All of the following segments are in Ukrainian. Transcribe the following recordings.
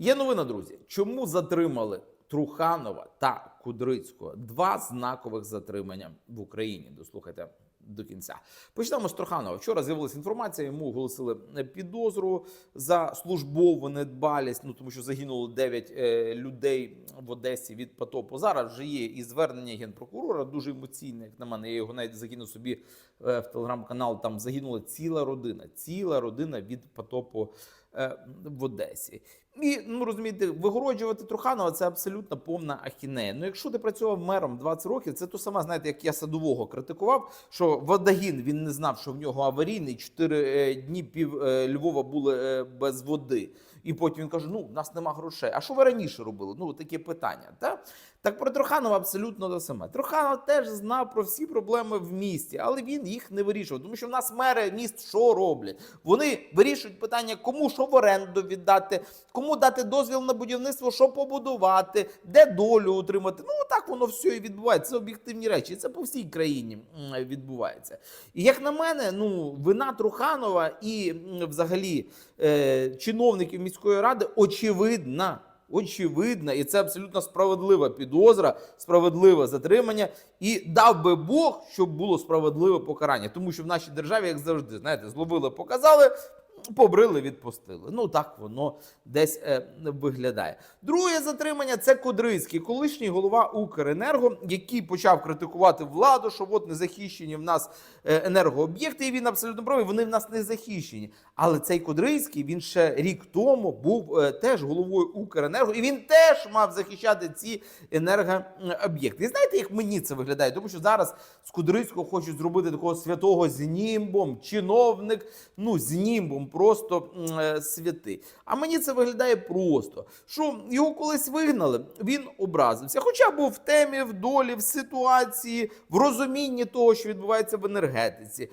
Є новина, друзі. Чому затримали Труханова та Кудрицького? Два знакових затримання в Україні. Дослухайте до кінця. Почнемо з Труханова. Вчора з'явилася інформація. Йому оголосили підозру за службову недбалість. Ну тому що загинуло 9 е, людей в Одесі від потопу. Зараз вже є і звернення генпрокурора, дуже емоційне, як на мене. Я його навіть закинув собі е, в телеграм-канал. Там загинула ціла родина, ціла родина від потопу е, в Одесі. І ну розумієте, вигороджувати Труханова це абсолютно повна ахінея. Ну, якщо ти працював мером 20 років, це то саме, знаєте, як я садового критикував, що Водагін він не знав, що в нього аварійний Чотири дні пів е, Львова були е, без води. І потім він каже: ну, в нас нема грошей. А що ви раніше робили? Ну, таке питання. Та? Так про Труханова абсолютно те саме. Труханов теж знав про всі проблеми в місті, але він їх не вирішував. Тому що в нас мери міст що роблять? Вони вирішують питання, кому що в оренду віддати, кому дати дозвіл на будівництво, що побудувати, де долю отримати. Ну так воно все і відбувається. Це об'єктивні речі. Це по всій країні відбувається. І як на мене, ну вина Труханова і взагалі е, чиновників міської ради очевидна. Очевидна, і це абсолютно справедлива підозра, справедливе затримання. І дав би Бог, щоб було справедливе покарання. Тому що в нашій державі, як завжди, знаєте, зловили, показали, побрили, відпустили. Ну так воно десь е, виглядає. Друге затримання це Кудрицький, колишній голова Укренерго, який почав критикувати владу, що от не захищені в нас е, енергооб'єкти, і він абсолютно правий, вони в нас не захищені. Але цей Кудрицький він ще рік тому був е, теж головою Укренерго, і він теж мав захищати ці енергооб'єкти. І знаєте, як мені це виглядає? Тому що зараз з Кудрицького хочуть зробити такого святого з німбом, чиновник, ну з німбом, просто е. А мені це виглядає просто, що його колись вигнали, він образився. Хоча був в темі, в долі, в ситуації, в розумінні того, що відбувається в енергетиці.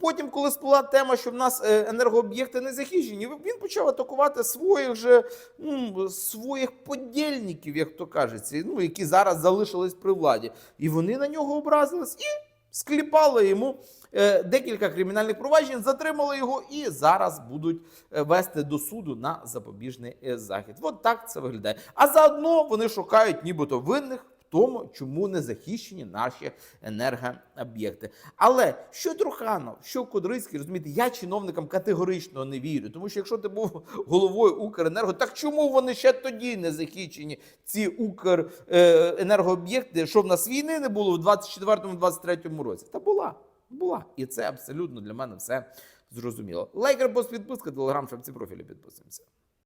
Потім, коли сплила тема, що в нас е, енергооб'єкти не захищені, він почав атакувати своїх же м, своїх подільників, як то кажеться, ну, які зараз залишились при владі. І вони на нього образились і скліпали йому е, декілька кримінальних проваджень, затримали його і зараз будуть е, вести до суду на запобіжний е, захід. От так це виглядає. А заодно вони шукають нібито винних. Тому, чому не захищені наші енергооб'єкти. Але що Труханов, що Кудрицький, розумієте, я чиновникам категорично не вірю. Тому що якщо ти був головою Укренерго, так чому вони ще тоді не захищені, ці Укренергооб'єкти, що в нас війни не було в 24-23 році? Та була, була. І це абсолютно для мене все зрозуміло. Лайк, репост, підписка, телеграм, шапці профілі підписуємося.